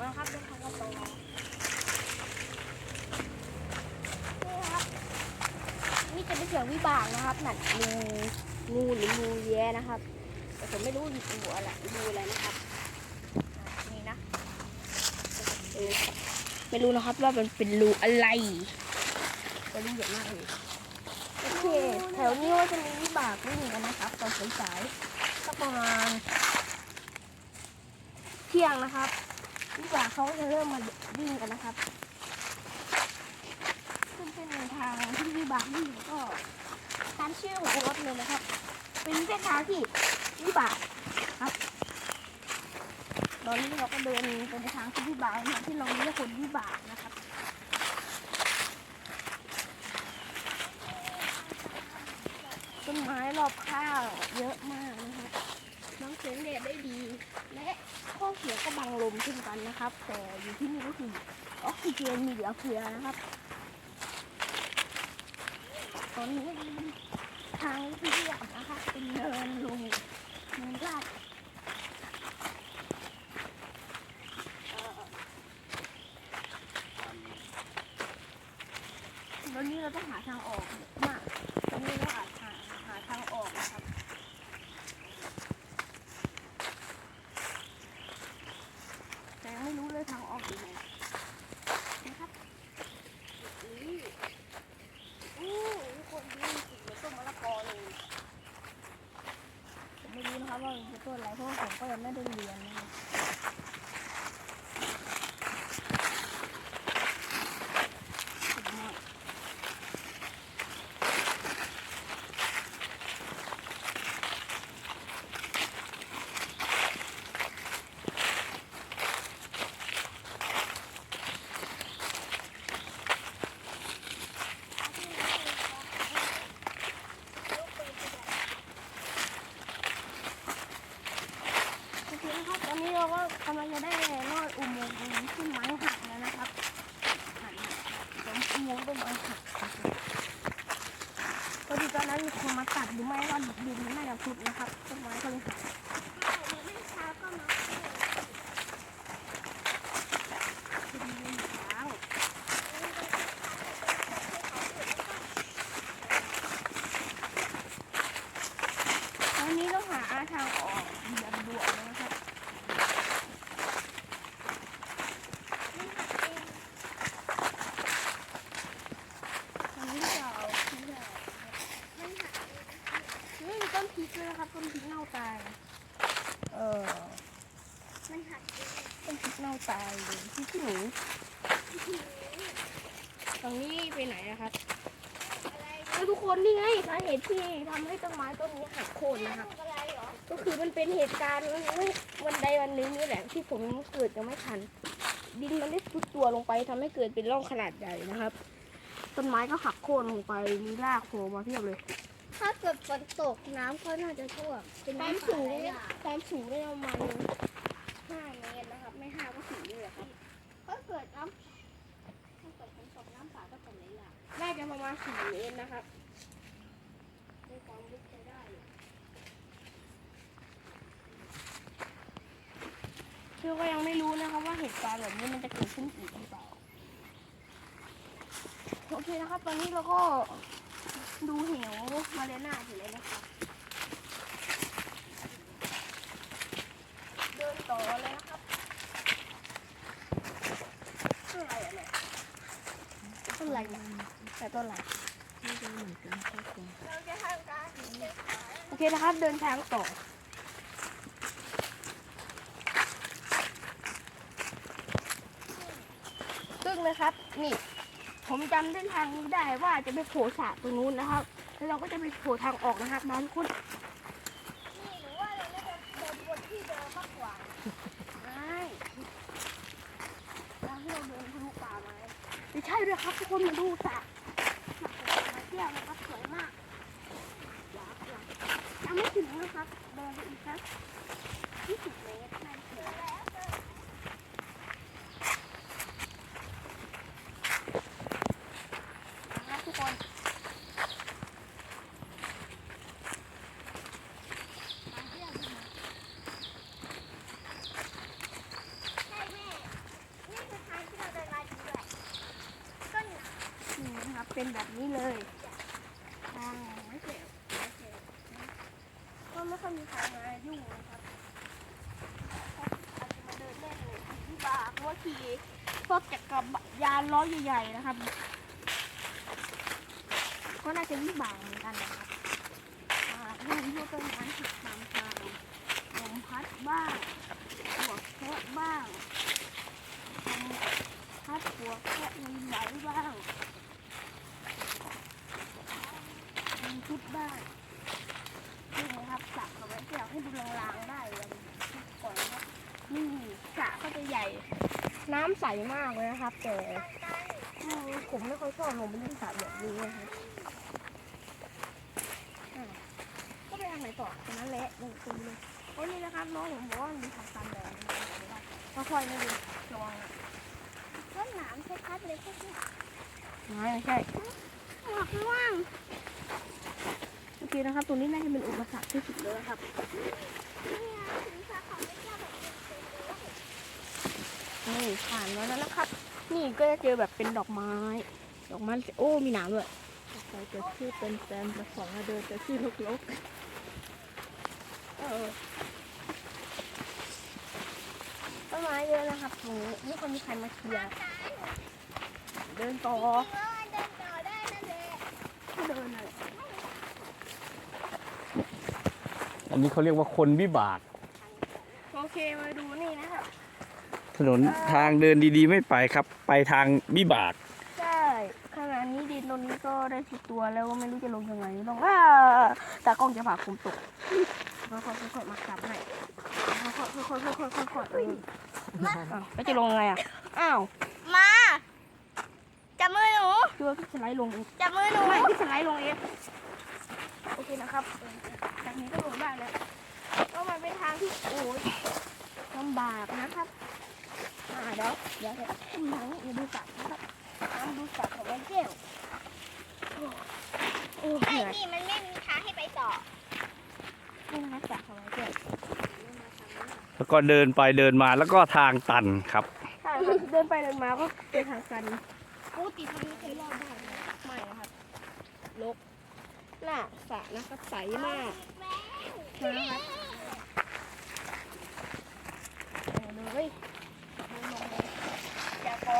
มาครับเดินทางกันต่อนี่ครับ นี่จะเป็นเสียงวิบากนะครับหนัดงูงูหรืองูแย้นะครับ แต่ผมไม่รู้งูอะไรงูอะไรนะครับ นี่นะไม่รู้นะครับว่ามันเป็นรูอะไรก็รู้เยอะมากเลยโอเคแถวนี้ว่าจะมีวิบากวิ่งกันนะครับ ตอนสายๆสักประมาณเที่ยงนะครับ วิบาเขาจะเริ่มมาวิ่งกันนะครับ ซึ่งเป็นทางที่วิบากวิ่งก็ตามชื่อของรถเลยนะครับ เป็นเส้นทางที่วิบากครับ ตอนนี้เราก็เดินไปในทางที่วิบากนะที่เราเรียกคนวิบากนะครับต้นไม้รอบข้างเยอะมากนะครับน้องเสงแดดได้ดี และข้อเสียก็บังลมเช่นกันนะครับ แต่อยู่ที่นี่ก็คือออกซิเจนมีเหลือเฟือนะครับ ตอนนี้ทางที่เรียบนะคะเป็นเนินลงเนินลาดตอนนี้เราต้องหาทางออกมากตอนนี้เราอาจหาหาทางออกนะครับ แต่ยังไม่รู้เลยทางออกอยู่ไหนนะครับนี่ อู้ทุกคนดูสีเหมือนต้นมะละกอเลยผมไม่รู้นะครับ ว่าเป็นตัวอะไรเพราะผมก็ยังไม่ได้เรียนนะครับสุดมากโอเคนะครับต อนนี้เราก็กำลังจะได้ลอดอุโมงค์ขึ้นไม้หักแล้วนะครับหันตรงอุโมงค์ต้นไม้หักนะครับพอดีตอนนั้นมีคนมาตัดหรือไม่ก็ดินน่าจะพุดนะครับต้นไม้ก็เลยหักเป็นเรื่องเช้าตอนนี้ต้องหาทางออกอย่างด่วนเลยนะครับตอนนี้จะเอาที่ไหนนี่มี ต้นพริกด้วยนะครับต้นพริกเน่าตาย เออต้นพริกเน่าตายเลยที่ขี้หนูตรงนี้ไปไหนนะครับแล้วทุกคนนี่ไงสาเหตุที่ทำให้ต้นไม้ต้นนี้หักโค่นนะครับก็คือมันเป็นเหตุการณ์วันใดวันหนึ่งนี่แหละที่ผมเกิดยังไม่ทัน ดินมันได้ทุดตัวลงไปทำให้เกิดเป็นร่องขนาดใหญ่นะครับ ต้นไม้ก็หักโค่นลงไปมีรากโผล่มาเพียบเลย ถ้าเกิดฝนตกน้ำก็น่าจะท่วมเป็นความน้ำสูงความสูงได้ประมาณห้าเมตรนะครับ ไม่ห้าก็สี่นี่แหละครับถ้าเกิดน้ำถ้าเกิดฝนตกน้ำป่าก็จะไหลหลากน่าจะประมาณสี่เมตรนะครับในความลึกใช้ได้คือก็ยังไม่รู้นะครับว่าเหตุการณ์แบบนี้มันจะเกิดขึ้นอีกหรือเปล่าโอเคนะครับ ตอนนี้เราก็ ดูเหวมาเลน่าอยู่เลยนะครับเดินต่อเลยนะครับต้นอะไรอะเนี่ยต้นอะไรเนี่ยแต่ต้นอะไรเราจะทำการโอเคนะครับ เดินทางต่อซึ่งนะครับ นี่ ผมจำเส้นทางนี้ได้ว่าจะไปโผล่สระตรงนู้นนะครับ แล้วเราก็จะไปโผล่ทางออกนะครับมาทุกคนนี่หรือว่าเราไม่เดินเดินวนที่เดิมมากกว่าไม่ทางที่เราเดินทะลุป่ามาไม่ใช่ด้วยครับทุกคนมาดูสระมาเที่ยวนะครับสวยมากยังไม่ถึงนะครับเดินไปอีกสักยี่สิบเมตรน่าจะถึงแล้วนะครับทุกคนมาเที่ยวกันนะ ใช่แม่ เป็น แบบนี้เลยทางไม่เจ็บไม่เจ็บก็ไม่ค่อยมีใครมายุ่งนะครับอาจจะมาเดินเล่นที่บาร์เพราะว่าขี่พวกจักรยานล้อใหญ่ๆนะครับก็น่าจะวิบากเหมือนกันนะครับอ่าถ้ามีพวกต้นไม้หักตามทางลมพัดบ้างหัวแคะบ้างลมพัดหัวแคะลมไหลบ้างมี ชุดบ้างนี่นะครับสระเอาไว้แก้วให้ดูลางๆได้เลยก่อนนะครับนี่สระก็จะใหญ่ น้ำใสมากเลยนะครับ แต่ผมไม่ค่อยชอบลงไปเล่นสระแบบนี้นะครับก็ไปทางไหนต่อตรงนั้นแหละลงตรงนี้เลยโอ้นี่นะครับน้องผมบอกว่ามีทางตันแดงมาค่อยๆนะดูระวังนะต้นหนามชัดๆเลยพวกนี้ไม่ใช่ หมวกม่วงโอเคนะครับ ตรงนี้น่าจะเป็นอุปสรรคที่สุดเลยครับนี่ไงถึงสาขาไม่กล้าแบบเป็นๆเลยนี่ผ่านมาแล้วนะครับ นี่ก็จะเจอแบบเป็นดอกไม้ ดอกไม้โอ้มีหนามด้วยใครจะชื่อเป็นแซมจะสองมาเดินจะชื่อลกลกเออต้นไม้เยอะนะครับตรงนี้ไม่ค่อยมีใครมาเคลียร์เดินต่อจริงๆแล้วมันเดินต่อได้นั่นแหละ ก็เดินเลย อันนี้เขาเรียกว่าคนวิบาก โอเคมาดูนี่นะครับ ถนนทางเดินดีๆ ไม่ไปครับ ไปทางวิบาก ใช่ขณะนี้ดินตรงนี้ก็ได้สุดตัวแล้วก็ไม่รู้จะลงยังไงลงอ่าตากล้องจะผ่าคุมตกค่อยๆค่อยๆมาขับให้ค่อยๆค่อยๆค่อยๆค่อยๆค่อยๆเอออ้าวแล้วจะลงยังไงอะ อ้าวมาจับมือ หนูดูว่าพี่สไลด์ลงเองจับมือหนูไม่พี่สไลด์ลงเองโอเคนะครับเออจากนี้ก็ลงได้แล้วก็มันเป็นทางที่โอ้ยลำบากนะครับอ่าเดี๋ยวเดี๋ยวเดี๋ยวทางนี้อย่าดูสัตว์นะครับน้ำดูสัตว์ของแม่แก้วโอ้โอ้เหไอ้นื่อยนี่มันไม่มีทางให้ไปต่อนี่นะคะจากของเราเกิดแล้วก็เดินไปเดินมาแล้วก็ทางตันครับ ใช่ครับเดินไปเดินมาก็เป็นทางกัน กูติดตรงนี้เคยรอดได้ไหมไม่นะครับลกหน้าสระนะครับใสมากนะครับเอาเลย